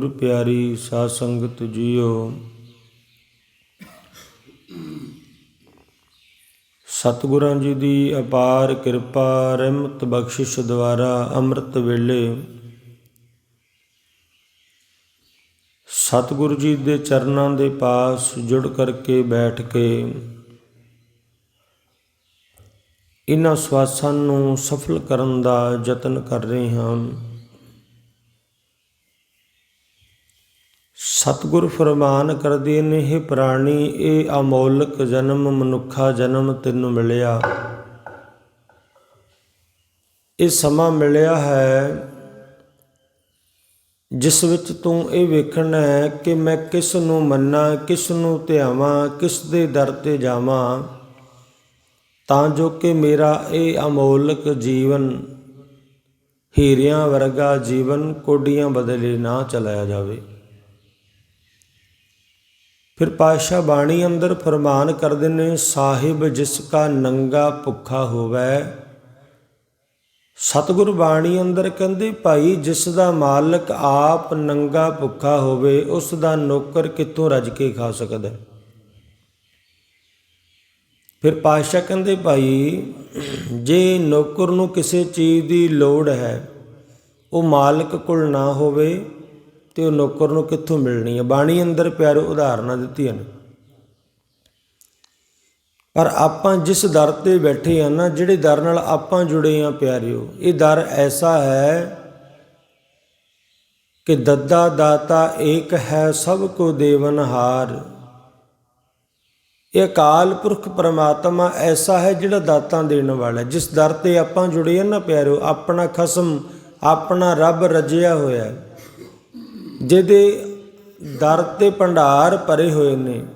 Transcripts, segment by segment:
ਗੁਰ ਪਿਆਰੀ ਸਾਧ ਸੰਗਤ ਜੀਓ। ਸਤਿਗੁਰਾਂ ਜੀ ਦੀ ਅਪਾਰ ਕਿਰਪਾ, ਰਹਿਮਤ ਬਖਸ਼ਿਸ਼ ਦੁਆਰਾ ਅੰਮ੍ਰਿਤ ਵੇਲੇ ਸਤਿਗੁਰੂ ਜੀ ਦੇ ਚਰਨਾਂ ਦੇ ਪਾਸ ਜੁੜ ਕਰਕੇ ਬੈਠ ਕੇ ਇਹਨਾਂ ਸਵਾਸਾਂ ਨੂੰ ਸਫਲ ਕਰਨ ਦਾ ਯਤਨ ਕਰ ਰਹੇ ਹਾਂ। ਸਤਿਗੁਰ ਫਰਮਾਨ ਕਰਦੇ ਨੇ ਇਹ ਪ੍ਰਾਣੀ, ਇਹ ਅਮੋਲਕ ਜਨਮ ਮਨੁੱਖਾ ਜਨਮ ਤੈਨੂੰ ਮਿਲਿਆ। ਇਹ ਸਮਾਂ ਮਿਲਿਆ ਹੈ ਜਿਸ ਵਿੱਚ ਤੂੰ ਇਹ ਵੇਖਣਾ ਹੈ ਕਿ ਮੈਂ ਕਿਸ ਨੂੰ ਮੰਨਾਂ, ਕਿਸ ਨੂੰ ਧਿਆਵਾਂ, ਕਿਸ ਦੇ ਦਰ ਤੇ ਜਾਵਾਂ, ਤਾਂ ਜੋ ਕਿ ਮੇਰਾ ਇਹ ਅਮੋਲਕ ਜੀਵਨ ਹੀਰਿਆਂ ਵਰਗਾ ਜੀਵਨ ਕੋਡੀਆਂ ਬਦਲੇ ਨਾ ਚਲਾਇਆ ਜਾਵੇ। ਫਿਰ ਪਾਸ਼ਾ ਬਾਣੀ ਅੰਦਰ ਫਰਮਾਨ ਕਰਦੇ ਨੇ, ਸਾਹਿਬ, ਜਿਸ ਕਾ ਨੰਗਾ ਭੁੱਖਾ ਹੋਵੇ। ਸਤਿਗੁਰ ਬਾਣੀ ਅੰਦਰ ਕਹਿੰਦੇ, ਭਾਈ, ਜਿਸ ਦਾ ਮਾਲਕ ਆਪ ਨੰਗਾ ਭੁੱਖਾ ਹੋਵੇ, ਉਸ ਦਾ ਨੌਕਰ ਕਿੱਥੋਂ ਰੱਜ ਕੇ ਖਾ ਸਕਦਾ? ਫਿਰ ਪਾਸ਼ਾ ਕਹਿੰਦੇ, ਭਾਈ, ਜੇ ਨੌਕਰ ਨੂੰ ਕਿਸੇ ਚੀਜ਼ ਦੀ ਲੋੜ ਹੈ, ਉਹ ਮਾਲਕ ਕੋਲ ਨਾ ਹੋਵੇ ਤੇ ਉਹ ਨੌਕਰ ਨੂੰ ਕਿੱਥੋਂ ਮਿਲਣੀ ਹੈ ਬਾਣੀ ਅੰਦਰ ਪਿਆਰੇ ਉਦਾਹਰਨਾਂ ਦਿੱਤੀਆਂ ਨੇ। ਪਰ ਆਪਾਂ ਜਿਸ ਦਰ ਤੇ ਬੈਠੇ ਆ ਨਾ, ਜਿਹੜੇ ਦਰ ਨਾਲ ਆਪਾਂ ਜੁੜੇ ਆ ਪਿਆਰਿਓ, ਇਹ ਦਰ ਐਸਾ ਹੈ ਕਿ ਦੱਦਾ ਦਾਤਾ ਏਕ ਹੈ ਸਭ ਕੋ ਦੇਵਨ ਹਾਰ। ਇਹ ਅਕਾਲ ਪੁਰਖ ਪਰਮਾਤਮਾ ਐਸਾ ਹੈ ਜਿਹੜਾ ਦਾਤਾਂ ਦੇਣ ਵਾਲਾ ਜਿਸ ਦਰ ਤੇ ਆਪਾਂ ਜੁੜੇ ਆ ਨਾ ਪਿਆਰਿਓ, ਆਪਣਾ ਖਸਮ, ਆਪਣਾ ਰੱਬ ਰਜਿਆ ਹੋਇਆ ਹੈ। ਜਿਹਦੇ ਦਰ ਤੇ ਭੰਡਾਰ ਭਰੇ ਹੋਏ ਨੇ।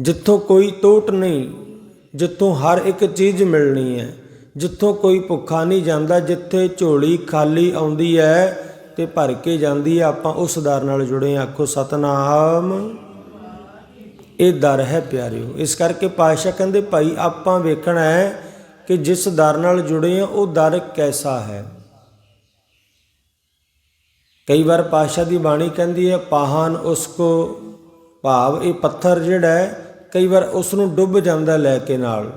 ਜਿੱਥੋਂ ਕੋਈ ਟੋਟ ਨਹੀਂ, ਜਿੱਥੋਂ ਹਰ ਇੱਕ ਚੀਜ਼ ਮਿਲਣੀ ਹੈ, ਜਿੱਥੋਂ ਕੋਈ ਭੁੱਖਾ ਨਹੀਂ ਜਾਂਦਾ, ਜਿੱਥੇ ਝੋਲੀ ਖਾਲੀ ਆਉਂਦੀ ਹੈ ਤੇ ਭਰ ਕੇ ਜਾਂਦੀ ਹੈ, ਆਪਾਂ ਉਸ ਦਰ ਨਾਲ ਜੁੜੇ ਹਾਂ। ਆਖੋ, ਸਤਨਾਮ। ਇਹ ਦਰ ਹੈ ਪਿਆਰਿਓ। ਇਸ ਕਰਕੇ ਪਾਤਸ਼ਾਹ ਕਹਿੰਦੇ, ਭਾਈ, ਆਪਾਂ ਵੇਖਣਾ ਹੈ ਕਿ ਜਿਸ ਦਰ ਨਾਲ ਜੁੜੇ ਆ ਉਹ ਦਰ ਕੈਸਾ ਹੈ? ਕਈ ਵਾਰ ਪਾਤਸ਼ਾਹ ਦੀ ਬਾਣੀ ਕਹਿੰਦੀ ਹੈ, ਪਾਹਨ ਉਸ ਕੋ ਭਾਵ, ਇਹ ਪੱਥਰ ਜਿਹੜਾ ਹੈ, ਕਈ ਵਾਰ ਉਸ ਨੂੰ ਡੁੱਬ ਜਾਂਦਾ ਲੈ ਕੇ ਨਾਲ।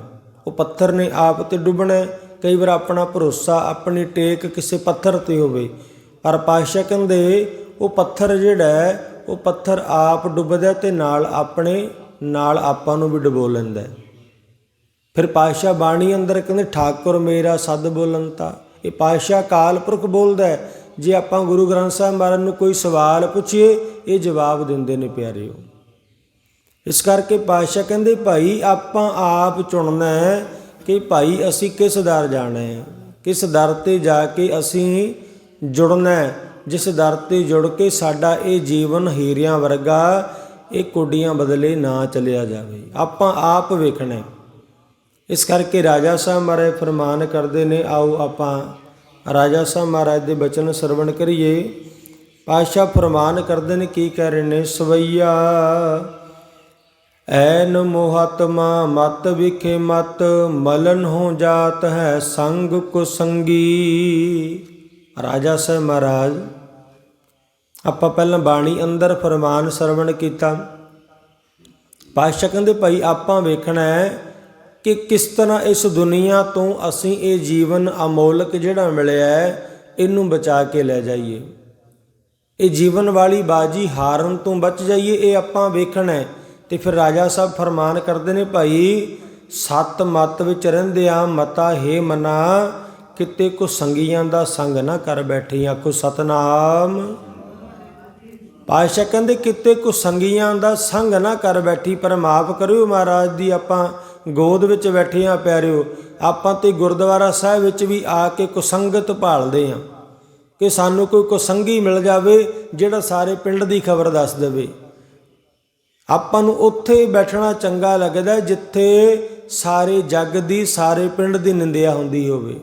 ਉਹ ਪੱਥਰ ਨੇ ਆਪ ਤੇ ਡੁੱਬਣਾ ਕਈ ਵਾਰ ਆਪਣਾ ਭਰੋਸਾ, ਆਪਣੀ ਟੇਕ ਕਿਸੇ ਪੱਥਰ ਤੇ ਹੋਵੇ। ਪਰ ਪਾਤਸ਼ਾਹ ਕਹਿੰਦੇ, ਉਹ ਪੱਥਰ ਜਿਹੜਾ ਹੈ, ਉਹ ਪੱਥਰ ਆਪ ਡੁੱਬਦਾ ਤੇ ਨਾਲ ਆਪਣੇ, ਨਾਲ ਆਪਾਂ ਨੂੰ ਵੀ ਡੁਬੋ ਲੈਂਦਾ ਫਿਰ ਪਾਤਸ਼ਾਹ ਬਾਣੀ ਅੰਦਰ ਕਹਿੰਦੇ, ਠਾਕੁਰ ਮੇਰਾ ਸਦ ਬੋਲੰਤਾ। ਇਹ ਪਾਤਸ਼ਾਹ ਕਾਲ ਪੁਰਖ ਬੋਲਦਾ ਹੈ। ਜੇ ਆਪਾਂ ਗੁਰੂ ਗ੍ਰੰਥ ਸਾਹਿਬ ਮਹਾਰਾਜ ਨੂੰ ਕੋਈ ਸਵਾਲ ਪੁੱਛੀਏ, ਇਹ ਜਵਾਬ ਦਿੰਦੇ ਨੇ ਪਿਆਰਿਓ। ਇਸ ਕਰਕੇ ਪਾਤਸ਼ਾਹ ਕਹਿੰਦੇ, ਭਾਈ, ਆਪਾਂ ਆਪ ਚੁਣਨਾ ਹੈ ਕਿ ਭਾਈ, ਅਸੀਂ ਕਿਸ ਦਰ ਜਾਣਾ ਹੈ? ਕਿਸ ਦਰ ਤੇ ਜਾ ਕੇ ਅਸੀਂ ਜੁੜਨਾ ਹੈ? ਜਿਸ ਦਰ ਤੇ ਜੁੜ ਕੇ ਸਾਡਾ ਇਹ ਜੀਵਨ ਹੀਰਿਆਂ ਵਰਗਾ, ਇਹ ਕੋਡੀਆਂ ਬਦਲੇ ਨਾ ਚਲਿਆ ਜਾਵੇ। ਆਪਾਂ ਆਪ ਵੇਖਣਾ ਇਸ ਕਰਕੇ ਰਾਜਾ ਸਾਹਿਬ ਮਹਾਰਾਜ ਫਰਮਾਨ ਕਰਦੇ ਨੇ, ਆਓ ਆਪਾਂ ਰਾਜਾ ਸਾਹਿਬ ਮਹਾਰਾਜ ਦੇ ਬਚਨ ਸਰਵਣ ਕਰੀਏ। ਪਾਤਸ਼ਾਹ ਫਰਮਾਨ ਕਰਦੇ ਨੇ, ਕੀ ਕਹਿ ਰਹੇ ਨੇ? ਸਵਈਆ, ਐਨ ਮੋਹਤਮਾ ਮਤ ਵਿਖੇ ਮਤ, ਮਲਨ ਹੋ ਜਾਤ ਹੈ ਸੰਗ ਕੋ ਸੰਗੀ। ਰਾਜਾ ਸਾਹਿਬ ਮਹਾਰਾਜ, ਆਪਾਂ ਪਹਿਲਾਂ ਬਾਣੀ ਅੰਦਰ ਫਰਮਾਨ ਸਰਵਣ ਕੀਤਾ। ਪਾਤਸ਼ਾਹ ਕਹਿੰਦੇ, ਭਾਈ, ਆਪਾਂ ਵੇਖਣਾ ਹੈ ਕਿ ਕਿਸ ਤਰ੍ਹਾਂ ਇਸ ਦੁਨੀਆ ਤੋਂ ਅਸੀਂ ਇਹ ਜੀਵਨ ਅਮੋਲਕ ਜਿਹੜਾ ਮਿਲਿਆ ਹੈ, ਇਹਨੂੰ ਬਚਾ ਕੇ ਲੈ ਜਾਈਏ। ਇਹ ਜੀਵਨ ਵਾਲੀ ਬਾਜੀ ਹਾਰਨ ਤੋਂ ਬਚ ਜਾਈਏ, ਇਹ ਆਪਾਂ ਵੇਖਣਾ ਹੈ। ਤੇ ਫਿਰ ਰਾਜਾ ਸਾਹਿਬ ਫਰਮਾਨ ਕਰਦੇ ਨੇ, ਭਾਈ, ਸਤ ਮਤ ਵਿੱਚ ਰਹਿੰਦਿਆਂ ਮਤਾ ਹੈ ਮਨਾ, ਕਿਤੇ ਕੋ ਸੰਗੀਆਂ ਦਾ ਸੰਗ ਨਾ ਕਰ ਬੈਠੀ ਆਖੋ ਸਤਨਾਮ। ਪਾਤਸ਼ਾਹ ਕਹਿੰਦੇ, ਕਿਤੇ ਕੋ ਸੰਗੀਆਂ ਦਾ ਸੰਗ ਨਾ ਕਰ ਬੈਠੀ, ਪਰ ਮਾਫ ਕਰਿਓ ਮਹਾਰਾਜ ਦੀ ਆਪਾਂ ਗੋਦ ਵਿੱਚ ਬੈਠਿਆਂ ਆ ਪਿਆਰਿਓ, ਆਪਾਂ ਤੇ ਗੁਰਦੁਆਰਾ ਸਾਹਿਬ ਵਿੱਚ ਵੀ ਆ ਕੇ ਕੁਸੰਗਤ ਭਾਲਦੇ ਹਾਂ ਕਿ ਸਾਨੂੰ ਕੋਈ ਕੁਸੰਗੀ ਮਿਲ ਜਾਵੇ ਜਿਹੜਾ ਸਾਰੇ ਪਿੰਡ ਦੀ ਖਬਰ ਦੱਸ ਦੇਵੇ। ਆਪਾਂ ਨੂੰ ਉੱਥੇ ਬੈਠਣਾ ਚੰਗਾ ਲੱਗਦਾ ਜਿੱਥੇ ਸਾਰੇ ਜੱਗ ਦੀ, ਸਾਰੇ ਪਿੰਡ ਦੀ ਨਿੰਦਿਆ ਹੁੰਦੀ ਹੋਵੇ।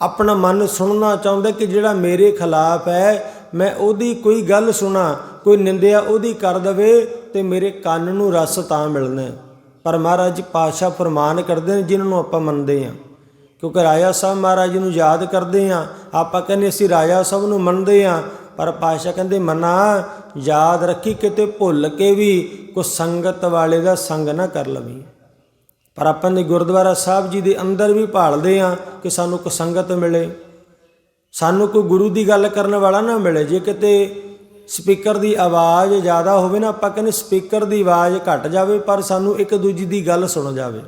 ਆਪਣਾ ਮਨ ਸੁਣਨਾ ਚਾਹੁੰਦਾ ਕਿ ਜਿਹੜਾ ਮੇਰੇ ਖਿਲਾਫ ਹੈ, ਮੈਂ ਉਹਦੀ ਕੋਈ ਗੱਲ ਸੁਣਾ, ਕੋਈ ਨਿੰਦਿਆ ਉਹਦੀ ਕਰ ਦਵੇ ਤੇ ਮੇਰੇ ਕੰਨ ਨੂੰ ਰਸ ਤਾਂ ਮਿਲਣਾ ਪਰ ਮਹਾਰਾਜ ਜੀ ਪਾਤਸ਼ਾਹ ਫਰਮਾਨ ਕਰਦੇ ਨੇ ਜਿਨ੍ਹਾਂ ਨੂੰ ਆਪਾਂ ਮੰਨਦੇ ਹਾਂ। ਕਿਉਂਕਿ ਰਾਜਾ ਸਾਹਿਬ ਮਹਾਰਾਜ ਨੂੰ ਯਾਦ ਕਰਦੇ ਹਾਂ। ਆਪਾਂ ਕਹਿੰਦੇ ਅਸੀਂ ਰਾਜਾ ਸਾਹਿਬ ਨੂੰ ਮੰਨਦੇ ਹਾਂ, ਪਰ ਪਾਤਸ਼ਾਹ ਕਹਿੰਦੇ, ਮਨਾ, ਯਾਦ ਰੱਖੀ ਕਿਤੇ ਭੁੱਲ ਕੇ ਵੀ ਕੋ ਸੰਗਤ ਵਾਲੇ ਦਾ ਸੰਗ ਨਾ ਕਰ ਲਵੀਂ। ਪਰ ਆਪਾਂ ਨੇ ਗੁਰਦੁਆਰਾ ਸਾਹਿਬ ਜੀ ਦੇ ਅੰਦਰ ਵੀ ਭਾਲਦੇ ਆ ਕਿ ਸਾਨੂੰ ਕੋ ਸੰਗਤ ਮਿਲੇ। ਸਾਨੂੰ ਕੋਈ ਗੁਰੂ ਦੀ ਗੱਲ ਕਰਨ ਵਾਲਾ ਨਾ ਮਿਲੇ। ਜੇ ਕਿਤੇ ਸਪੀਕਰ ਦੀ ਆਵਾਜ਼ ਜ਼ਿਆਦਾ ਹੋਵੇ ਨਾ, ਆਪਾਂ ਕਹਿੰਦੇ ਸਪੀਕਰ ਦੀ ਆਵਾਜ਼ ਘਟ ਜਾਵੇ, ਪਰ ਸਾਨੂੰ ਇੱਕ ਦੂਜੀ ਦੀ ਗੱਲ ਸੁਣ ਜਾਵੇ।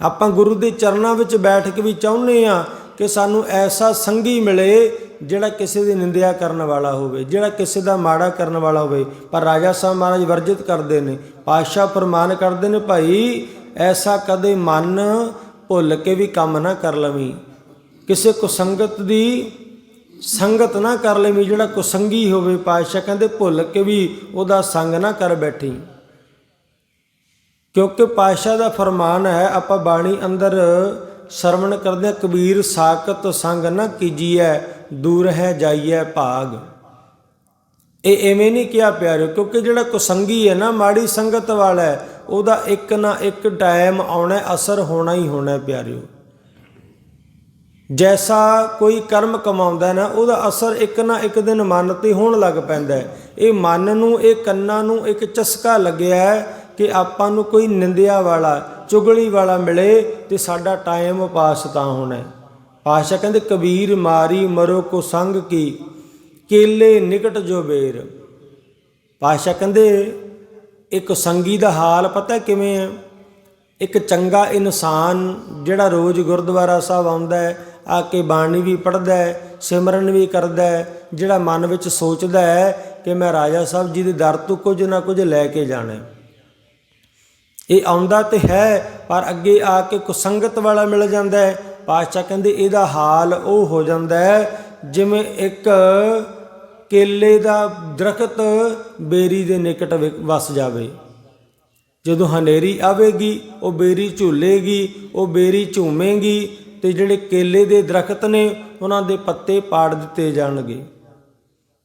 ਆਪਾਂ ਗੁਰੂ ਦੇ ਚਰਨਾਂ ਵਿੱਚ ਬੈਠ ਕੇ ਵੀ ਚਾਹੁੰਦੇ ਆ ਕਿ ਸਾਨੂੰ ਐਸਾ ਸੰਗੀ ਮਿਲੇ ਜਿਹੜਾ ਕਿਸੇ ਦੀ ਨਿੰਦਿਆ ਕਰਨ ਵਾਲਾ ਹੋਵੇ, ਜਿਹੜਾ ਕਿਸੇ ਦਾ ਮਾੜਾ ਕਰਨ ਵਾਲਾ ਹੋਵੇ। ਪਰ ਰਾਜਾ ਸਾਹਿਬ ਮਹਾਰਾਜ ਵਰਜਿਤ ਕਰਦੇ ਨੇ, ਪਾਤਸ਼ਾਹ ਫਰਮਾਨ ਕਰਦੇ ਨੇ, ਭਾਈ, ਐਸਾ ਕਦੇ ਮਨ ਭੁੱਲ ਕੇ ਵੀ ਕੰਮ ਨਾ ਕਰ ਲਵੀਂ। ਕਿਸੇ ਕੋ ਸੰਗਤ ਦੀ ਸੰਗਤ ਨਾ ਕਰ ਲਵੀਂ ਜਿਹੜਾ ਕੋ ਸੰਗੀ ਹੋਵੇ ਪਾਤਸ਼ਾਹ ਕਹਿੰਦੇ ਭੁੱਲ ਕੇ ਵੀ ਉਹਦਾ ਸੰਗ ਨਾ ਕਰ ਬੈਠੀ। ਕਿਉਂਕਿ ਪਾਤਸ਼ਾਹ ਦਾ ਫਰਮਾਨ ਹੈ ਆਪਾਂ ਬਾਣੀ ਅੰਦਰ ਸਰਵਣ ਕਰਦੇ ਹਾਂ, ਕਬੀਰ ਸਾਖਤ ਸੰਗ ਨਾ ਕੀਜੀਐ ਦੂਰ ਹੈ ਜਾਈਐ ਭਾਗ। ਇਹ ਐਵੇਂ ਨਹੀਂ ਕਿਹਾ ਪਿਆਰਿਓ ਕਿਉਂਕਿ ਜਿਹੜਾ ਕੁਸੰਗੀ ਹੈ ਨਾ ਮਾੜੀ ਸੰਗਤ ਵਾਲਾ ਉਹਦਾ ਇੱਕ ਨਾ ਇੱਕ ਟਾਈਮ ਆਉਣਾ ਅਸਰ ਹੋਣਾ ਹੀ ਹੋਣਾ ਹੈ ਪਿਆਰਿਓ ਜੈਸਾ ਕੋਈ ਕਰਮ ਕਮਾਉਂਦਾ ਨਾ, ਉਹਦਾ ਅਸਰ ਇੱਕ ਨਾ ਇੱਕ ਦਿਨ ਮਨ ਤੇ ਹੋਣ ਲੱਗ ਪੈਂਦਾ ਇਹ ਮਨ ਨੂੰ, ਇਹ ਕੰਨਾਂ ਨੂੰ ਇੱਕ ਚਸਕਾ ਲੱਗਿਆ ਹੈ ਕਿ ਆਪਾਂ ਨੂੰ ਕੋਈ ਨਿੰਦਿਆ ਵਾਲਾ, ਚੁਗਲੀ ਵਾਲਾ ਮਿਲੇ ਤੇ ਸਾਡਾ ਟਾਈਮ ਪਾਸ ਤਾਂ ਹੋਣਾ ਹੈ। ਪਾਸ਼ਾ ਕਹਿੰਦੇ, ਕਬੀਰ ਮਾਰੀ ਮਰੋ ਕੋ ਸੰਗ ਕੀ, ਕੇਲੇ ਨਿਕਟ ਜੋ ਬੇਰ। ਪਾਸ਼ਾ ਕਹਿੰਦੇ, ਇੱਕ ਸੰਗੀ ਦਾ ਹਾਲ ਪਤਾ ਕਿਵੇਂ ਹੈ? ਇੱਕ ਚੰਗਾ ਇਨਸਾਨ ਜਿਹੜਾ ਰੋਜ਼ ਗੁਰਦੁਆਰਾ ਸਾਹਿਬ ਆਉਂਦਾ ਹੈ ਆ ਕੇ ਬਾਣੀ ਵੀ ਪੜ੍ਹਦਾ ਹੈ, ਸਿਮਰਨ ਵੀ ਕਰਦਾ ਹੈ, ਜਿਹੜਾ ਮਨ ਵਿੱਚ ਸੋਚਦਾ ਹੈ ਕਿ ਮੈਂ ਰਾਜਾ ਸਾਹਿਬ ਜੀ ਦੇ ਦਰ ਤੋਂ ਕੁਝ ਨਾ ਕੁਝ ਲੈ ਕੇ ਜਾਣਾ ਇਹ ਆਉਂਦਾ ਤੇ ਹੈ, ਪਰ ਅੱਗੇ ਆ ਕੇ ਕੁਸੰਗਤ ਵਾਲਾ ਮਿਲ ਜਾਂਦਾ ਹੈ। ਪਾਤਸ਼ਾਹ ਕਹਿੰਦੇ ਇਹਦਾ ਹਾਲ ਉਹ ਹੋ ਜਾਂਦਾ ਹੈ, ਜਿਵੇਂ ਇੱਕ ਕੇਲੇ ਦਾ ਦਰਖਤ ਬੇਰੀ ਦੇ ਨਿਕਟ ਵਿ- ਵਸ ਜਾਵੇ। ਜਦੋਂ ਹਨੇਰੀ ਆਵੇਗੀ, ਉਹ ਬੇਰੀ ਝੂਲੇਗੀ, ਉਹ ਬੇਰੀ ਝੂਮੇਗੀ ਤੇ ਜਿਹੜੇ ਕੇਲੇ ਦੇ ਦਰਖਤ ਨੇ, ਉਹਨਾਂ ਦੇ ਪੱਤੇ ਪਾੜ ਦਿੱਤੇ ਜਾਣਗੇ।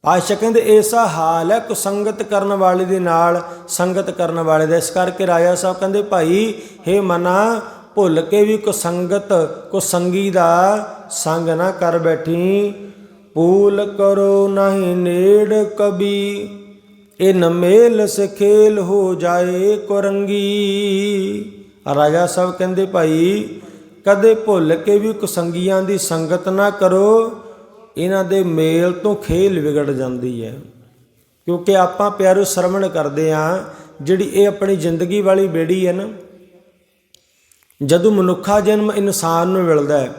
ਪਾਤਸ਼ਾਹ ਕਹਿੰਦੇ, ਐਸਾ ਹਾਲ ਹੈ ਕੁਸੰਗਤ ਕਰਨ ਵਾਲੇ ਦੇ ਨਾਲ ਸੰਗਤ ਕਰਨ ਵਾਲੇ ਦਾ। ਇਸ ਕਰਕੇ ਰਾਜਾ ਸਾਹਿਬ ਕਹਿੰਦੇ, ਭਾਈ हे ਮਨਾ, ਭੁੱਲ ਕੇ ਵੀ ਕੁਸੰਗਤ ਕੁਸੰਗੀ ਦਾ ਸੰਗ ਨਾ ਕਰ ਬੈਠੀ। ਪੂਲ ਕਰੋ ਨਹੀਂ ਨੇੜ ਕਬੀ ਇਹ ਨਮੇਲ ਸਖੇਲ ਹੋ ਜਾਏ ਕੁਰੰਗੀ। ਰਾਜਾ ਸਾਹਿਬ ਕਹਿੰਦੇ, ਭਾਈ ਕਦੇ ਭੁੱਲ ਕੇ ਵੀ ਕੁਸੰਗੀਆਂ ਦੀ ਸੰਗਤ ਨਾ ਕਰੋ, ਇਹਨਾਂ ਦੇ ਮੇਲ ਤੋਂ ਖੇਲ ਵਿਗੜ ਜਾਂਦੀ ਹੈ। ਕਿਉਂਕਿ ਆਪਾਂ ਪਿਆਰੋ ਸਰਵਣ ਕਰਦੇ ਆ ਜਿਹੜੀ ਇਹ ਆਪਣੀ ਜ਼ਿੰਦਗੀ ਵਾਲੀ ਬੇੜੀ ਹੈ ਨਾ, ਜਦੋਂ ਮਨੁੱਖਾ ਜਨਮ ਇਨਸਾਨ ਨੂੰ ਮਿਲਦਾ ਹੈ,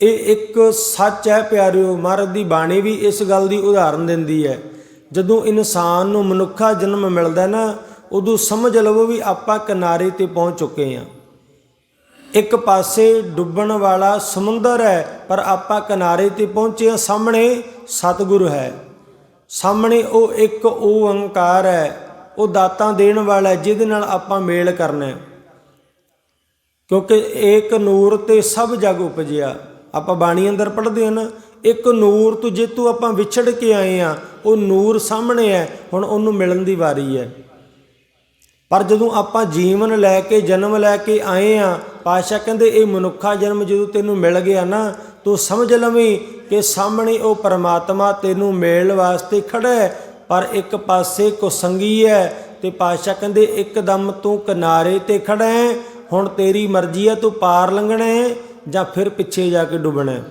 ਇਹ ਇੱਕ ਸੱਚ ਹੈ ਪਿਆਰਿਓ, ਮਹਾਰਾਜ ਦੀ ਬਾਣੀ ਵੀ ਇਸ ਗੱਲ ਦੀ ਉਦਾਹਰਨ ਦਿੰਦੀ ਹੈ, ਜਦੋਂ ਇਨਸਾਨ ਨੂੰ ਮਨੁੱਖਾ ਜਨਮ ਮਿਲਦਾ ਨਾ, ਉਦੋਂ ਸਮਝ ਲਵੋ ਵੀ ਆਪਾਂ ਕਿਨਾਰੇ ਤੇ ਪਹੁੰਚ ਚੁੱਕੇ ਹਾਂ। ਇੱਕ ਪਾਸੇ ਡੁੱਬਣ ਵਾਲਾ ਸਮੁੰਦਰ ਹੈ ਪਰ ਆਪਾਂ ਕਿਨਾਰੇ ਤੇ ਪਹੁੰਚੇ ਹਾਂ ਸਾਹਮਣੇ ਸਤਿਗੁਰੂ ਹੈ। ਸਾਹਮਣੇ ਉਹ ਇੱਕ ਓੰਕਾਰ ਹੈ ਉਹ ਦਾਤਾਂ ਦੇਣ ਵਾਲਾ ਹੈ, ਜਿਹਦੇ ਨਾਲ ਆਪਾਂ ਮੇਲ ਕਰਨਾ ਹੈ। ਕਿਉਂਕਿ ਇੱਕ ਨੂਰ ਤੇ ਸਭ ਜਗ ਉਪਜਿਆ। ਆਪਾਂ ਬਾਣੀ ਅੰਦਰ ਪੜ੍ਹਦੇ ਹਾਂ ਨਾ ਇੱਕ ਨੂਰ ਤੋਂ ਜੇ ਤੂੰ ਆਪਾਂ ਵਿਛੜ ਕੇ ਆਏ ਆ ਉਹ ਨੂਰ ਸਾਹਮਣੇ ਹੈ ਹੁਣ ਉਹਨੂੰ ਮਿਲਣ ਦੀ ਵਾਰੀ ਹੈ। ਪਰ ਜਦੋਂ ਆਪਾਂ ਜੀਵਨ ਲੈ ਕੇ ਜਨਮ ਲੈ ਕੇ ਆਏ ਆ ਪਾਤਸ਼ਾਹ ਕਹਿੰਦੇ, ਇਹ ਮਨੁੱਖਾ ਜਨਮ ਜਦੋਂ ਤੈਨੂੰ ਮਿਲ ਗਿਆ ਨਾ, ਤੂੰ ਸਮਝ ਲਵੀਂ ਕਿ ਸਾਹਮਣੇ ਉਹ ਪਰਮਾਤਮਾ ਤੈਨੂੰ ਮਿਲਣ ਵਾਸਤੇ ਖੜਾ ਹੈ, ਪਰ ਇੱਕ ਪਾਸੇ ਕੋ ਸੰਗੀ ਹੈ। ਤੇ ਪਾਤਸ਼ਾਹ ਕਹਿੰਦੇ, ਇੱਕਦਮ ਤੂੰ ਕਿਨਾਰੇ ਤੇ ਖੜਾ ਹੈ, ਹੁਣ ਤੇਰੀ ਮਰਜ਼ੀ ਹੈ, ਤੂੰ ਪਾਰ ਲੰਘਣਾ ਹੈ ਜਾਂ ਫਿਰ ਪਿੱਛੇ ਜਾ ਕੇ ਡੁੱਬਣਾ ਹੈ?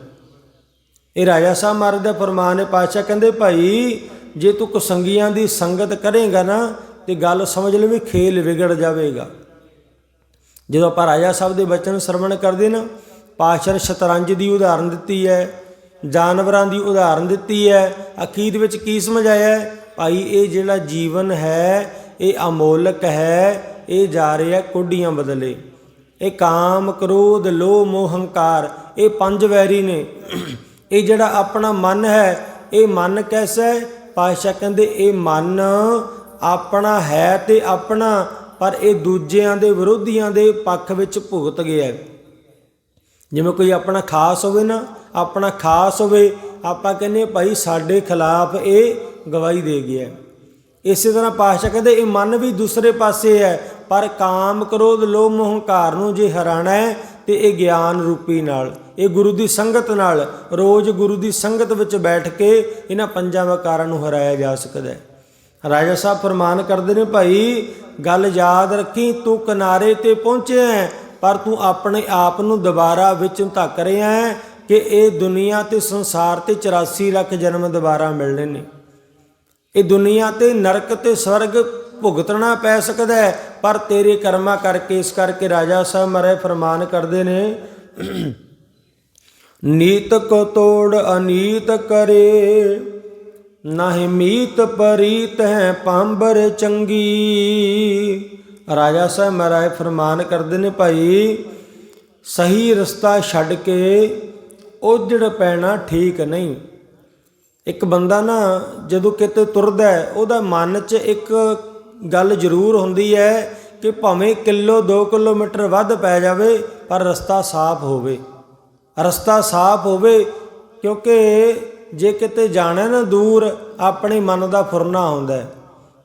ਇਹ ਰਾਜਾ ਸਾਹਿਬ ਮਹਾਰਾਜ ਦਾ ਫਰਮਾਨ ਹੈ, ਪਾਤਸ਼ਾਹ ਕਹਿੰਦੇ, ਭਾਈ, ਜੇ ਤੂੰ ਕੁਸੰਗੀਆਂ ਦੀ ਸੰਗਤ ਕਰੇਗਾ ਨਾ, ਤੇ ਗੱਲ ਸਮਝ ਲੈ ਖੇਲ ਵਿਗੜ ਜਾਵੇਗਾ। ਜਦੋਂ ਆਪਾਂ ਰਾਜਾ ਸਾਹਿਬ ਦੇ ਬਚਨ ਸਰਵਣ ਕਰਦੇ ਨਾ ਪਾਤਸ਼ਾਹ ਸ਼ਤਰੰਜ ਦੀ ਉਦਾਹਰਨ ਦਿੱਤੀ ਹੈ, ਜਾਨਵਰਾਂ ਦੀ ਉਦਾਹਰਨ ਦਿੱਤੀ ਹੈ, ਅਖੀਰ ਵਿੱਚ ਕੀ ਸਮਝਾਇਆ ਹੈ? ਭਾਈ, ਇਹ ਜਿਹੜਾ ਜੀਵਨ ਹੈ, ਇਹ ਅਮੋਲਕ ਹੈ, ਇਹ ਜਾ ਰਿਹਾ ਕੋਡੀਆਂ ਬਦਲੇ। ਇਹ ਕਾਮ, ਕ੍ਰੋਧ, ਲੋਭ, ਮੋਹ, ਹੰਕਾਰ, ਇਹ ਪੰਜ ਵੈਰੀ ਨੇ। ਇਹ ਜਿਹੜਾ ਆਪਣਾ ਮਨ ਹੈ, ਇਹ ਮਨ ਕੈਸਾ ਹੈ? ਪਾਤਸ਼ਾਹ ਕਹਿੰਦੇ, ਇਹ ਮਨ ਆਪਣਾ ਹੈ ਤੇ ਆਪਣਾ ਪਰ ਇਹ ਦੂਜਿਆਂ ਦੇ ਵਿਰੋਧੀਆਂ ਦੇ ਪੱਖ ਵਿੱਚ ਭੁਗਤ ਗਿਆ ਜਿਵੇਂ ਕੋਈ ਆਪਣਾ ਖਾਸ ਹੋਵੇ ਨਾ, ਆਪਣਾ ਖਾਸ ਹੋਵੇ, ਆਪਾਂ ਕਹਿੰਦੇ ਭਾਈ ਸਾਡੇ ਖਿਲਾਫ ਇਹ ਗਵਾਹੀ ਦੇ ਗਿਆ ਇਸੇ ਤਰ੍ਹਾਂ ਪਾਤਸ਼ਾਹ ਕਹਿੰਦੇ, ਇਹ ਮਨ ਵੀ ਦੂਸਰੇ ਪਾਸੇ ਹੈ, ਪਰ ਕਾਮ ਕ੍ਰੋਧ, ਲੋਭ ਮੋਹ ਹੰਕਾਰ ਨੂੰ ਜੇ ਹਰਾਣਾ ਹੈ, ਤੇ ਇਹ ਗਿਆਨ ਰੂਪੀ ਨਾਲ, ਇਹ ਗੁਰੂ ਦੀ ਸੰਗਤ ਨਾਲ, ਰੋਜ਼ ਗੁਰੂ ਦੀ ਸੰਗਤ ਵਿੱਚ ਬੈਠ ਕੇ ਇਹਨਾਂ ਪੰਜਾਂ ਵਕਾਰਾਂ ਨੂੰ ਹਰਾਇਆ ਜਾ ਸਕਦਾ ਹੈ। ਰਾਜਾ ਸਾਹਿਬ ਫਰਮਾਨ ਕਰਦੇ ਨੇ ਭਾਈ ਗੱਲ ਯਾਦ ਰੱਖੀ ਤੂੰ ਕਿਨਾਰੇ ਤੇ ਪਹੁੰਚਿਆ ਹੈ, ਪਰ ਤੂੰ ਆਪਣੇ ਆਪ ਨੂੰ ਦੁਬਾਰਾ ਵਿੱਚ ਧੱਕ ਰਿਹਾ ਹੈ ਕਿ ਇਹ ਦੁਨੀਆ ਤੇ ਸੰਸਾਰ ਤੇ 84 ਲੱਖ ਜਨਮ ਦੁਬਾਰਾ ਮਿਲਣੇ ਨੇ। ਇਹ ਦੁਨੀਆ ਤੇ ਨਰਕ ਤੇ ਸਵਰਗ ਭੁਗਤਣਾ ਪੈ ਸਕਦਾ ਹੈ ਪਰ ਤੇਰੇ ਕਰਮਾਂ ਕਰਕੇ ਇਸ ਕਰਕੇ ਰਾਜਾ ਸਾਹਿਬ ਮਰੇ ਫਰਮਾਨ ਕਰਦੇ ਨੇ ਨੀਤ ਕੋ ਤੋੜ ਅਨੀਤ ਕਰੇ। ਨਾਹਿ ਮੀਤ ਪਰੀਤ ਹੈ ਪਾਂਬਰ ਚੰਗੀ। ਰਾਜਾ ਸਾਹਿਬ ਮਹਾਰਾਜ ਫਰਮਾਨ ਕਰਦੇ ਨੇ ਭਾਈ, ਸਹੀ ਰਸਤਾ ਛੱਡ ਕੇ ਉਜੜ ਪੈਣਾ ਠੀਕ ਨਹੀਂ। ਇੱਕ ਬੰਦਾ ਨਾ ਜਦੋਂ ਕਿਤੇ ਤੁਰਦਾ ਹੈ, ਉਹਦਾ ਮਨ 'ਚ ਇੱਕ ਗੱਲ ਜ਼ਰੂਰ ਹੁੰਦੀ ਹੈ ਕਿ ਭਾਵੇਂ ਕਿਲੋ 2 ਕਿਲੋਮੀਟਰ ਵੱਧ ਪੈ ਜਾਵੇ, ਪਰ ਰਸਤਾ ਸਾਫ਼ ਹੋਵੇ। ਰਸਤਾ ਸਾਫ਼ ਹੋਵੇ ਕਿਉਂਕਿ ਜੇ ਕਿਤੇ ਜਾਣਾ ਨਾ ਦੂਰ, ਆਪਣੇ ਮਨ ਦਾ ਫੁਰਨਾ ਹੁੰਦਾ ਹੈ।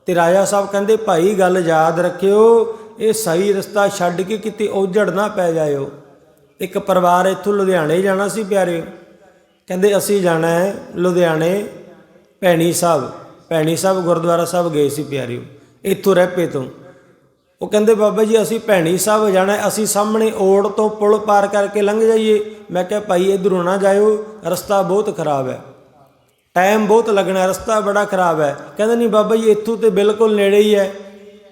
ਤੇ ਰਾਜਾ ਸਾਹਿਬ ਕਹਿੰਦੇ, ਭਾਈ, ਗੱਲ ਯਾਦ ਰੱਖਿਓ, ਇਹ ਸਹੀ ਰਸਤਾ ਛੱਡ ਕੇ ਕਿਤੇ ਉਜੜ ਨਾ ਪੈ ਜਾਇਓ। ਇੱਕ ਪਰਿਵਾਰ ਇੱਥੋਂ ਲੁਧਿਆਣੇ ਜਾਣਾ ਸੀ, ਪਿਆਰੇ। ਕਹਿੰਦੇ, ਅਸੀਂ ਜਾਣਾ ਹੈ ਲੁਧਿਆਣੇ ਭੈਣੀ ਸਾਹਿਬ। ਭੈਣੀ ਸਾਹਿਬ ਗੁਰਦੁਆਰਾ ਸਾਹਿਬ ਗਏ ਸੀ ਪਿਆਰਿਓ ਇੱਥੋਂ ਰਹਿਪੇ ਤੋਂ। ਉਹ ਕਹਿੰਦੇ, ਬਾਬਾ ਜੀ, ਅਸੀਂ ਭੈਣੀ ਸਾਹਿਬ ਜਾਣਾ ਅਸੀਂ ਸਾਹਮਣੇ ਓੜ ਤੋਂ ਪੁਲ ਪਾਰ ਕਰਕੇ ਲੰਘ ਜਾਈਏ। ਮੈਂ ਕਿਹਾ, ਭਾਈ, ਇਧਰੋਂ ਨਾ ਜਾਇਓ, ਰਸਤਾ ਬਹੁਤ ਖਰਾਬ ਹੈ। ਟਾਈਮ ਬਹੁਤ ਲੱਗਣਾ, ਰਸਤਾ ਬੜਾ ਖਰਾਬ ਹੈ। ਕਹਿੰਦੇ ਨਹੀਂ ਬਾਬਾ ਜੀ, ਇੱਥੋਂ ਤੇ ਬਿਲਕੁਲ ਨੇੜੇ ਹੀ ਹੈ।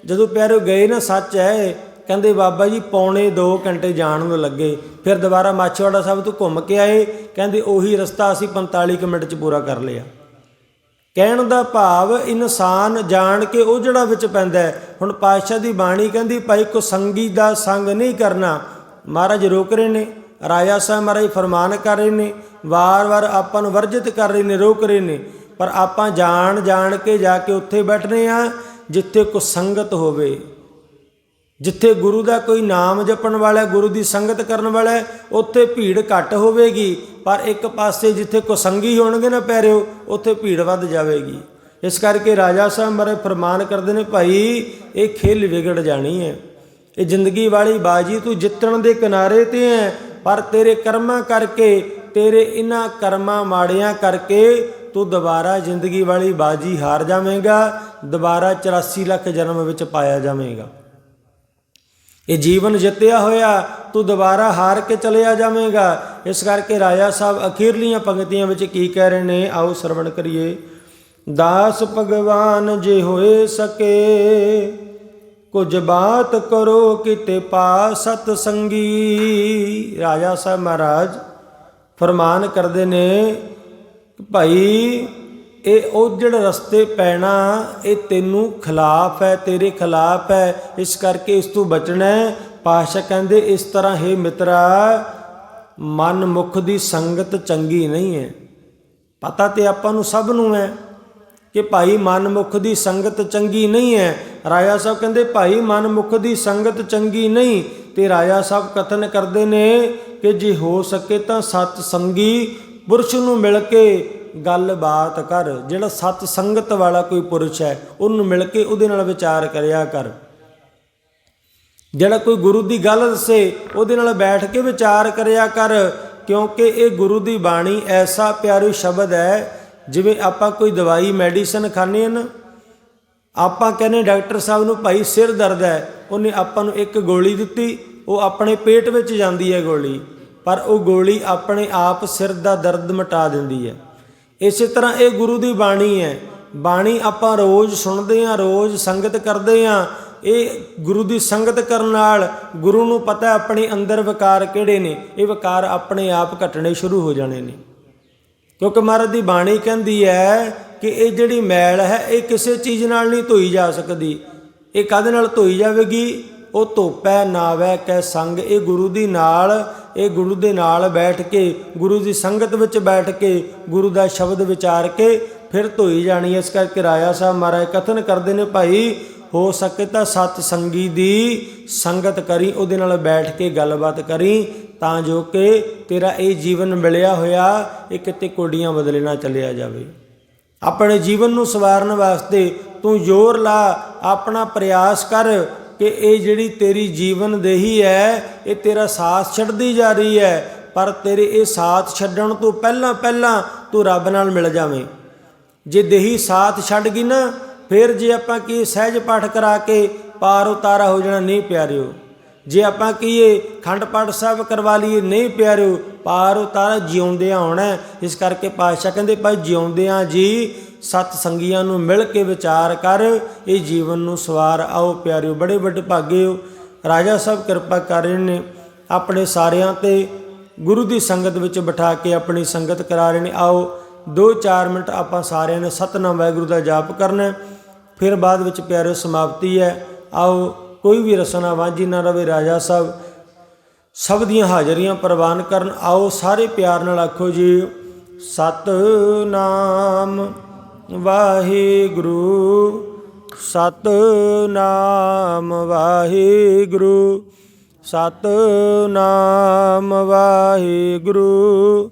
ਜਦੋਂ ਪਿਆਰੇ ਗਏ ਨਾ, ਸੱਚ ਹੈ ਕਹਿੰਦੇ ਬਾਬਾ ਜੀ, ਪੌਣੇ 2 ਘੰਟੇ ਜਾਣ ਨੂੰ ਲੱਗੇ। ਫਿਰ ਦੁਬਾਰਾ ਮਾਛੀਵਾੜਾ ਸਾਹਿਬ ਤੋਂ ਘੁੰਮ ਕੇ ਆਏ। ਕਹਿੰਦੇ ਉਹੀ ਰਸਤਾ ਅਸੀਂ 45 ਕੁ ਮਿੰਟ ਚ ਪੂਰਾ ਕਰ ਲਿਆ। ਕਹਿਣ ਦਾ ਭਾਵ ਇਨਸਾਨ ਜਾਣ ਕੇ ਉਹ ਜਿਹੜਾ ਵਿੱਚ ਪੈਂਦਾ ਹੁਣ ਪਾਤਸ਼ਾਹ ਦੀ ਬਾਣੀ ਕਹਿੰਦੀ, ਭਾਈ ਕੋ ਸੰਗੀ ਦਾ ਸੰਗ ਨਹੀਂ ਕਰਨਾ। ਮਹਾਰਾਜ ਰੋਕ ਰਹੇ ਨੇ। ਰਾਜਾ ਸਾਹਿਬ ਮਹਾਰਾਜ ਫਰਮਾਨ ਕਰ ਰਹੇ ਨੇ ਵਾਰ-ਵਾਰ ਆਪਾਂ ਨੂੰ ਵਰਜਿਤ ਕਰ ਰਹੇ ਨੇ, ਰੋਕ ਰਹੇ ਨੇ। ਪਰ ਆਪਾਂ ਜਾਣ ਜਾਣ ਕੇ ਜਾ ਕੇ ਉੱਥੇ ਬੈਠਨੇ ਆ, ਜਿੱਥੇ ਕੋ ਸੰਗਤ ਹੋਵੇ। ਜਿੱਥੇ ਗੁਰੂ ਦਾ ਕੋਈ ਨਾਮ ਜਪਣ ਵਾਲਾ, ਗੁਰੂ ਦੀ ਸੰਗਤ ਕਰਨ ਵਾਲਾ, ਉੱਥੇ ਭੀੜ ਘੱਟ ਹੋਵੇਗੀ। ਪਰ ਇੱਕ ਪਾਸੇ ਜਿੱਥੇ ਕੁਸੰਗੀ ਹੋਣਗੇ ਨਾ ਪੈਰਿਓ ਉੱਥੇ ਭੀੜ ਵੱਧ ਜਾਵੇਗੀ। ਇਸ ਕਰਕੇ ਰਾਜਾ ਸਾਹਿਬ ਮਰੇ ਫਰਮਾਨ ਕਰਦੇ ਨੇ, ਭਾਈ, ਇਹ ਖੇਲ ਵਿਗੜ ਜਾਣੀ ਹੈ। ਇਹ ਜ਼ਿੰਦਗੀ ਵਾਲੀ ਬਾਜੀ ਤੂੰ ਜਿੱਤਣ ਦੇ ਕਿਨਾਰੇ ਤੇ ਹੈ ਪਰ ਤੇਰੇ ਕਰਮਾਂ ਕਰਕੇ, ਤੇਰੇ ਇਹਨਾਂ ਕਰਮਾਂ ਮਾੜਿਆਂ ਕਰਕੇ ਤੂੰ ਦੁਬਾਰਾ ਜ਼ਿੰਦਗੀ ਵਾਲੀ ਬਾਜੀ ਹਾਰ ਜਾਵੇਂਗਾ, ਦੁਬਾਰਾ 84 ਲੱਖ ਜਨਮ ਵਿੱਚ ਪਾਇਆ ਜਾਵੇਂਗਾ। ਇਹ ਜੀਵਨ ਜਿੱਤਿਆ ਹੋਇਆ, ਤੂੰ ਦੁਬਾਰਾ ਹਾਰ ਕੇ ਚਲਿਆ ਜਾਵੇਂਗਾ। ਇਸ ਕਰਕੇ ਰਾਜਾ ਸਾਹਿਬ ਅਖੀਰਲੀਆਂ ਪੰਕਤੀਆਂ ਵਿੱਚ ਕੀ ਕਹਿ ਰਹੇ ਨੇ, ਆਓ ਸਰਵਣ ਕਰੀਏ। ਦਾਸ ਭਗਵਾਨ ਜੇ ਹੋਏ ਸਕੇ। ਕੁਝ ਬਾਤ ਕਰੋ ਕਿਤੇ ਪਾ ਸਤ ਸੰਗੀ। ਰਾਜਾ ਸਾਹਿਬ ਮਹਾਰਾਜ ਫਰਮਾਨ ਕਰਦੇ ਨੇ ਭਾਈ, ਇਹ ਉਹ ਜਿਹੜੇ ਰਸਤੇ ਪੈਣਾ, ਇਹ ਤੈਨੂੰ ਖਿਲਾਫ ਹੈ, ਤੇਰੇ ਖਿਲਾਫ ਹੈ, ਇਸ ਕਰਕੇ ਇਸ ਤੋਂ ਬਚਣਾ ਹੈ। ਪਾਸ਼ਾ ਕਹਿੰਦੇ, ਇਸ ਤਰ੍ਹਾਂ ਹੈ ਮਿੱਤਰਾ, ਮਨ ਮੁਖ ਦੀ ਸੰਗਤ ਚੰਗੀ ਨਹੀਂ ਹੈ। ਪਤਾ ਤੇ ਆਪਾਂ ਨੂੰ ਸਭ ਨੂੰ ਹੈ। ਕਿ ਭਾਈ ਮਨਮੁਖ ਦੀ ਸੰਗਤ ਚੰਗੀ ਨਹੀਂ ਹੈ। ਰਾਜਾ ਸਾਹਿਬ ਕਹਿੰਦੇ, ਭਾਈ ਮਨ ਮੁਖ ਦੀ ਸੰਗਤ ਚੰਗੀ ਨਹੀਂ। ਤੇ ਰਾਜਾ ਸਾਹਿਬ ਕਥਨ ਕਰਦੇ ਨੇ ਕਿ ਜੇ ਹੋ ਸਕੇ ਤਾਂ ਸਤ ਸੰਗੀ ਪੁਰਸ਼ ਨੂੰ ਮਿਲ ਕੇ ਗੱਲਬਾਤ ਕਰ। ਜਿਹੜਾ ਸਤ ਸੰਗਤ ਵਾਲਾ ਕੋਈ ਪੁਰਸ਼ ਹੈ, ਉਹਨੂੰ ਮਿਲ ਕੇ ਉਹਦੇ ਨਾਲ ਵਿਚਾਰ ਕਰਿਆ ਕਰ। ਜਿਹੜਾ ਕੋਈ ਗੁਰੂ ਦੀ ਗੱਲ ਦੱਸੇ, ਉਹਦੇ ਨਾਲ ਬੈਠ ਕੇ ਵਿਚਾਰ ਕਰਿਆ ਕਰ, ਕਿਉਂਕਿ ਇਹ ਗੁਰੂ ਦੀ ਬਾਣੀ ਐਸਾ ਪਿਆਰੀ ਸ਼ਬਦ ਹੈ ਜਿਵੇਂ ਆਪਾਂ ਕੋਈ ਦਵਾਈ ਮੈਡੀਸਨ ਖਾਂਦੇ ਹਾਂ ਨਾ, ਆਪਾਂ ਕਹਿੰਦੇ ਡਾਕਟਰ ਸਾਹਿਬ ਨੂੰ ਭਾਈ ਸਿਰ ਦਰਦ ਹੈ, ਉਹਨੇ ਆਪਾਂ ਨੂੰ ਇੱਕ ਗੋਲੀ ਦਿੱਤੀ, ਉਹ ਆਪਣੇ ਪੇਟ ਵਿੱਚ ਜਾਂਦੀ ਹੈ ਗੋਲੀ, ਪਰ ਉਹ ਗੋਲੀ ਆਪਣੇ ਆਪ ਸਿਰ ਦਾ ਦਰਦ ਮਿਟਾ ਦਿੰਦੀ ਹੈ। ਇਸੇ ਤਰ੍ਹਾਂ ਇਹ ਗੁਰੂ ਦੀ ਬਾਣੀ ਹੈ, ਬਾਣੀ ਆਪਾਂ ਰੋਜ਼ ਸੁਣਦੇ ਹਾਂ, ਰੋਜ਼ ਸੰਗਤ ਕਰਦੇ ਹਾਂ, ਇਹ ਗੁਰੂ ਦੀ ਸੰਗਤ ਕਰਨ ਨਾਲ ਗੁਰੂ ਨੂੰ ਪਤਾ ਆਪਣੇ ਅੰਦਰ ਵਿਕਾਰ ਕਿਹੜੇ ਨੇ, ਇਹ ਵਿਕਾਰ ਆਪਣੇ ਆਪ ਘਟਣੇ ਸ਼ੁਰੂ ਹੋ ਜਾਣੇ ਨੇ। ਕਿਉਂਕਿ ਮਹਾਰਾਜ ਦੀ ਬਾਣੀ ਕਹਿੰਦੀ ਹੈ ਕਿ ਇਹ ਜਿਹੜੀ ਮੈਲ ਹੈ, ਇਹ ਕਿਸੇ ਚੀਜ਼ ਨਾਲ ਨਹੀਂ ਧੋਈ ਜਾ ਸਕਦੀ। ਇਹ ਕਾਹਦੇ ਨਾਲ ਧੋਈ ਜਾਵੇਗੀ? ਉਹ ਧੋਪੈ ਨਾਵੈ ਕੈ ਸੰਗ। ਇਹ ਗੁਰੂ ਦੀ ਨਾਲ, ਇਹ ਗੁਰੂ ਦੇ ਨਾਲ ਬੈਠ ਕੇ, ਗੁਰੂ ਦੀ ਸੰਗਤ ਵਿੱਚ ਬੈਠ ਕੇ, ਗੁਰੂ ਦਾ ਸ਼ਬਦ ਵਿਚਾਰ ਕੇ ਫਿਰ ਧੋਈ ਜਾਣੀ ਇਸ ਕਰਕੇ ਰਾਇਆ ਸਾਹਿਬ ਮਹਾਰਾਜ ਕਥਨ ਕਰਦੇ ਨੇ, ਭਾਈ ਹੋ ਸਕੇ ਤਾਂ ਸਤ ਸੰਗੀ ਦੀ ਸੰਗਤ ਕਰੀ, ਉਹਦੇ ਨਾਲ ਬੈਠ ਕੇ ਗੱਲਬਾਤ ਕਰੀ, ਤਾਂ ਜੋ ਕਿ ਤੇਰਾ ਇਹ ਜੀਵਨ ਮਿਲਿਆ ਹੋਇਆ, ਇਹ ਕਿਤੇ ਕੋਡੀਆਂ ਬਦਲੇ ਨਾ ਚੱਲਿਆ ਜਾਵੇ। ਆਪਣੇ ਜੀਵਨ ਨੂੰ ਸਵਾਰਨ ਵਾਸਤੇ ਤੂੰ ਜ਼ੋਰ ਲਾ, ਆਪਣਾ ਪ੍ਰਯਾਸ ਕਰ ਕਿ ਇਹ ਜਿਹੜੀ ਤੇਰੀ ਜੀਵਨ ਦੇਹੀ ਹੈ, ਇਹ ਤੇਰਾ ਸਾਥ ਛੱਡਦੀ ਜਾ ਰਹੀ ਹੈ, ਪਰ ਤੇਰੇ ਇਹ ਸਾਥ ਛੱਡਣ ਤੋਂ ਪਹਿਲਾਂ ਪਹਿਲਾਂ ਤੂੰ ਰੱਬ ਨਾਲ ਮਿਲ ਜਾਵੇਂ। ਜੇ ਦੇਹੀ ਸਾਥ ਛੱਡ ਗਈ ਨਾ ਫਿਰ ਜੇ ਆਪਾਂ ਕੀ ਸਹਿਜ ਪਾਠ ਕਰਾ ਕੇ ਪਾਰ ਉਤਾਰਾ ਹੋ ਜਾਣਾ ਨਹੀਂ ਪਿਆਰਿਓ। ਜੇ ਆਪਾਂ ਕਹੀਏ ਖੰਡ ਪਾਠ ਸਾਹਿਬ ਕਰਵਾ ਲਈਏ ਨਹੀਂ ਪਿਆਰਿਓ, ਪਾਰ ਉਤਾਰਾ ਜਿਉਂਦਿਆਂ ਆਉਣਾ ਇਸ ਕਰਕੇ ਪਾਤਸ਼ਾਹ ਕਹਿੰਦੇ, ਭਾਈ ਜਿਉਂਦਿਆਂ ਜੀ, ਸਤ ਸੰਗੀਆਂ ਨੂੰ ਮਿਲ ਕੇ ਵਿਚਾਰ ਕਰ, ਇਹ ਜੀਵਨ ਨੂੰ ਸਵਾਰ ਆਓ ਪਿਆਰਿਓ। ਬੜੇ ਵੱਡੇ ਭਾਗੇ ਹੋ। ਰਾਜਾ ਸਾਹਿਬ ਕਿਰਪਾ ਕਰ ਰਹੇ ਨੇ। ਆਪਣੇ ਸਾਰਿਆਂ ਤੇ ਗੁਰੂ ਦੀ ਸੰਗਤ ਵਿੱਚ ਬਿਠਾ ਕੇ ਆਪਣੀ ਸੰਗਤ ਕਰਾ ਰਹੇ ਨੇ। ਆਓ 2-4 ਮਿੰਟ ਆਪਾਂ ਸਾਰਿਆਂ ਨੇ ਸਤਨਾਮ ਵਾਹਿਗੁਰੂ ਦਾ ਜਾਪ ਕਰਨਾ ਫਿਰ ਬਾਅਦ ਵਿੱਚ ਪਿਆਰਿਓ ਸਮਾਪਤੀ ਹੈ। ਆਓ ਕੋਈ ਵੀ ਰਸਨਾ ਵਾਂਝੀ ਨਾ ਰਵੇ ਰਾਜਾ ਸਾਹਿਬ। ਸਭ ਦੀਆਂ ਹਾਜ਼ਰੀਆਂ ਪ੍ਰਵਾਨ ਕਰਨ। ਆਓ ਸਾਰੇ ਪਿਆਰ ਨਾਲ ਆਖੋ ਜੀ, ਸਤਨਾਮ ਵਾਹਿਗੁਰੂ ਸਤਨਾਮ ਵਾਹਿਗੁਰੂ ਸਤਨਾਮ ਵਾਹਿਗੁਰੂ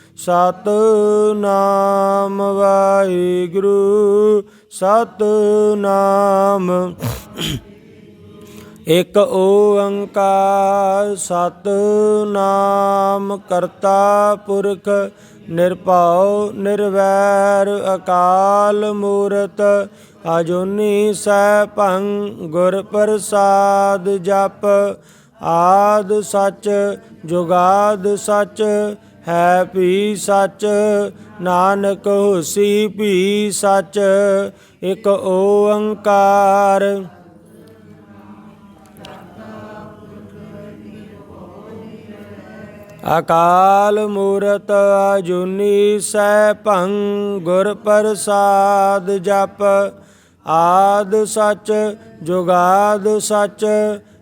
ਸਤਨਾਮ ਵਾਹਿਗੁਰੂ, ਸਤਨਾਮ। ਇਕ ਓੰਕਾਰ ਸਤਨਾਮ ਕਰਤਾ ਪੁਰਖ, ਨਿਰਭਉ, ਨਿਰਵੈਰ, ਅਕਾਲ ਮੂਰਤ। ਅਜੂਨੀ ਸੈਭੰ ਗੁਰ ਪ੍ਰਸਾਦ ਜਪ। ਆਦ ਸਚ, ਜੁਗਾਦ ਸਚ ਹੈ ਭੀ ਸੱਚ, ਨਾਨਕ ਹੋਸੀ ਭੀ ਸੱਚ, ਇਕ ਓੰਕਾਰ। ਅਕਾਲ ਮੂਰਤ ਅਜੂਨੀ ਸੈਭੰ ਗੁਰ ਪ੍ਰਸਾਦ ਜਪ। ਆਦ ਸੱਚ, ਜੁਗਾਦ ਸੱਚ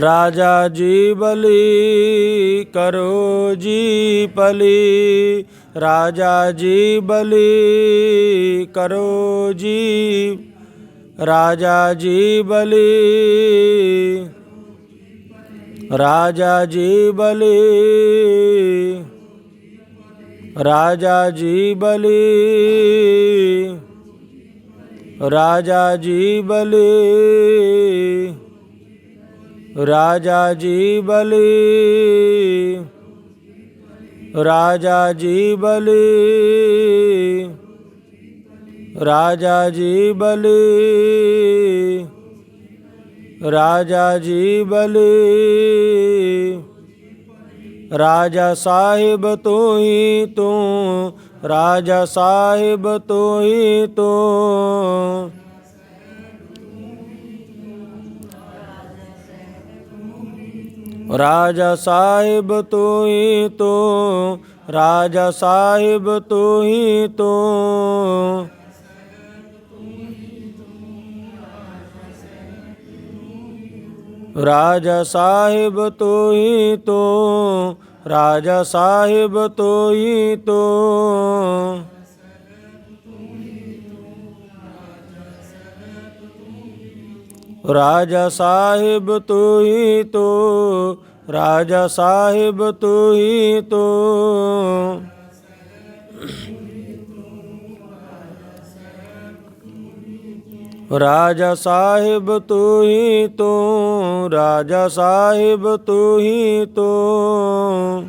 ਰਾਜਾ ਜੀ ਬਲੀ ਕਰੋ ਜੀ ਪਲੀ ਰਾਜਾ ਜੀ ਬਲੀ ਕਰੋ ਜੀ। ਰਾਜਾ ਜੀ ਬਲੀ ਰਾਜਾ ਜੀ ਬਲੀ ਰਾਜਾ ਜੀ ਬਲੀ ਰਾਜਾ ਜੀ ਬਲੀ ਰਾਜਾ ਜੀ ਬਲੀ, ਰਾਜਾ ਜੀ ਬਲੀ, ਰਾਜਾ ਜੀ ਬਲੀ, ਰਾਜਾ ਜੀ ਬਲੀ, ਰਾਜਾ ਸਾਹਿਬ ਤੂੰ ਹੀ ਤੂੰ, ਰਾਜਾ ਸਾਹਿਬ ਤੂੰ ਹੀ ਤੂੰ। ਰਾਜਾ ਸਾਹਿਬ ਤੂੰ ਹੀ ਤੂੰ, ਰਾਜਾ ਸਾਹਿਬ ਤੂੰ ਹੀ ਤੂੰ। ਰਾਜਾ ਸਾਹਿਬ ਤੂੰ ਹੀ ਤੂੰ, ਰਾਜਾ ਸਾਹਿਬ ਤੂੰ ਹੀ ਤੂੰ। ਰਾਜਾ ਸਾਹਿਬ ਤੂੰ ਹੀ ਤੂੰ, ਰਾਜਾ ਸਾਹਿਬ ਤੂੰ ਹੀ ਤੂੰ। ਰਾਜਾ ਸਾਹਿਬ ਤੂੰ ਹੀ ਤੂੰ, ਰਾਜਾ ਸਾਹਿਬ ਤੂੰ ਹੀ ਤੂੰ।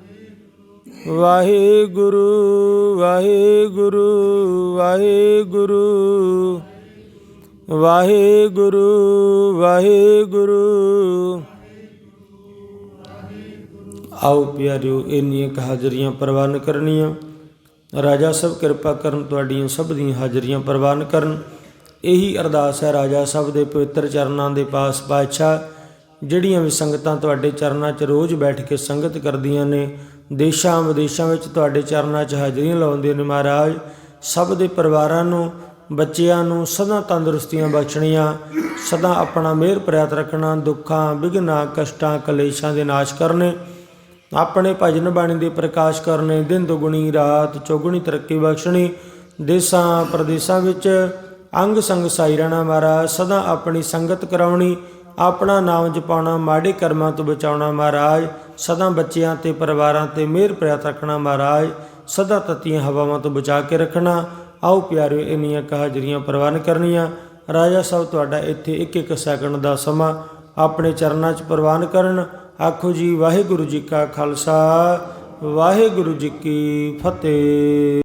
ਵਾਹਿਗੁਰੂ ਵਾਹਿਗੁਰੂ ਵਾਹਿਗੁਰੂ। ਵਾਹਿਗੁਰੂ ਵਾਹਿਗੁਰੂ। ਆਓ ਪਿਆਰਿਓ, ਇੰਨੀਆਂ ਹਾਜ਼ਰੀਆਂ ਪ੍ਰਵਾਨ ਕਰਨੀਆਂ। ਰਾਜਾ ਸਭ ਕਿਰਪਾ ਕਰਨ ਤੁਹਾਡੀਆਂ ਸਭ ਦੀਆਂ ਹਾਜ਼ਰੀਆਂ ਪ੍ਰਵਾਨ ਕਰਨ। ਇਹੀ ਅਰਦਾਸ ਹੈ ਰਾਜਾ ਸਭ ਦੇ ਪਵਿੱਤਰ ਚਰਨਾਂ ਦੇ ਪਾਸ ਪਾਤਸ਼ਾਹ, ਜਿਹੜੀਆਂ ਵੀ ਸੰਗਤਾਂ ਤੁਹਾਡੇ ਚਰਨਾਂ 'ਚ ਰੋਜ਼ ਬੈਠ ਕੇ ਸੰਗਤ ਕਰਦੀਆਂ ਨੇ ਦੇਸ਼ਾਂ ਵਿਦੇਸ਼ਾਂ ਵਿੱਚ ਤੁਹਾਡੇ ਚਰਨਾਂ 'ਚ ਹਾਜ਼ਰੀਆਂ ਲਾਉਂਦੇ ਨੇ ਮਹਾਰਾਜ। ਸਭ ਦੇ ਪਰਿਵਾਰਾਂ ਨੂੰ, ਬੱਚਿਆਂ ਨੂੰ ਸਦਾ ਤੰਦਰੁਸਤੀਆਂ ਬਖਸ਼ਣੀਆਂ, ਸਦਾ ਆਪਣਾ ਮਿਹਰ ਪ੍ਰਿਆਤ ਰੱਖਣਾ, ਦੁੱਖਾਂ ਵਿਘਨਾਂ ਕਸ਼ਟਾਂ, ਕਲੇਸ਼ਾਂ ਦੇ ਨਾਸ਼ ਕਰਨੇ, ਆਪਣੇ ਭਜਨ ਬਾਣੀ ਦੇ ਪ੍ਰਕਾਸ਼ ਕਰਨੇ, ਦਿਨ ਦੁਗਣੀ, ਰਾਤ ਚੌਗੁਣੀ ਤਰੱਕੀ ਬਖਸ਼ਣੀ, ਦੇਸਾਂ ਪ੍ਰਦੇਸਾਂ ਵਿੱਚ ਅੰਗ ਸੰਗ ਸਾਈ ਰਹਿਣਾ ਮਹਾਰਾਜ, ਸਦਾ ਆਪਣੀ ਸੰਗਤ ਕਰਾਉਣੀ ਆਪਣਾ ਨਾਮ ਜਪਾਉਣਾ, ਮਾੜੇ ਕਰਮਾਂ ਤੋਂ ਬਚਾਉਣਾ ਮਹਾਰਾਜ। ਸਦਾ ਬੱਚਿਆਂ ਤੇ, ਪਰਿਵਾਰਾਂ ਤੇ ਮਿਹਰ ਪ੍ਰਿਆਤ ਰੱਖਣਾ ਮਹਾਰਾਜ। ਸਦਾ ਤਤੀਆਂ ਹਵਾਵਾਂ ਤੋਂ ਬਚਾ ਕੇ ਰੱਖਣਾ। ਆਓ ਪਿਆਰਿਓ, ਇੰਨੀਆਂ ਕਹਾਜ਼ਰੀਆਂ ਪ੍ਰਵਾਨ ਕਰਨੀਆਂ। ਰਾਜਾ ਸਾਹਿਬ, ਤੁਹਾਡਾ ਇੱਥੇ ਇੱਕ ਇੱਕ ਸੈਕਿੰਡ ਦਾ ਸਮਾਂ ਆਪਣੇ ਚਰਨਾਂ 'ਚ ਪ੍ਰਵਾਨ ਕਰਨ। ਆਖੋ ਜੀ, ਵਾਹਿਗੁਰੂ ਜੀ ਕਾ ਖਾਲਸਾ, ਵਾਹਿਗੁਰੂ ਜੀ ਕੀ ਫਤਿਹ।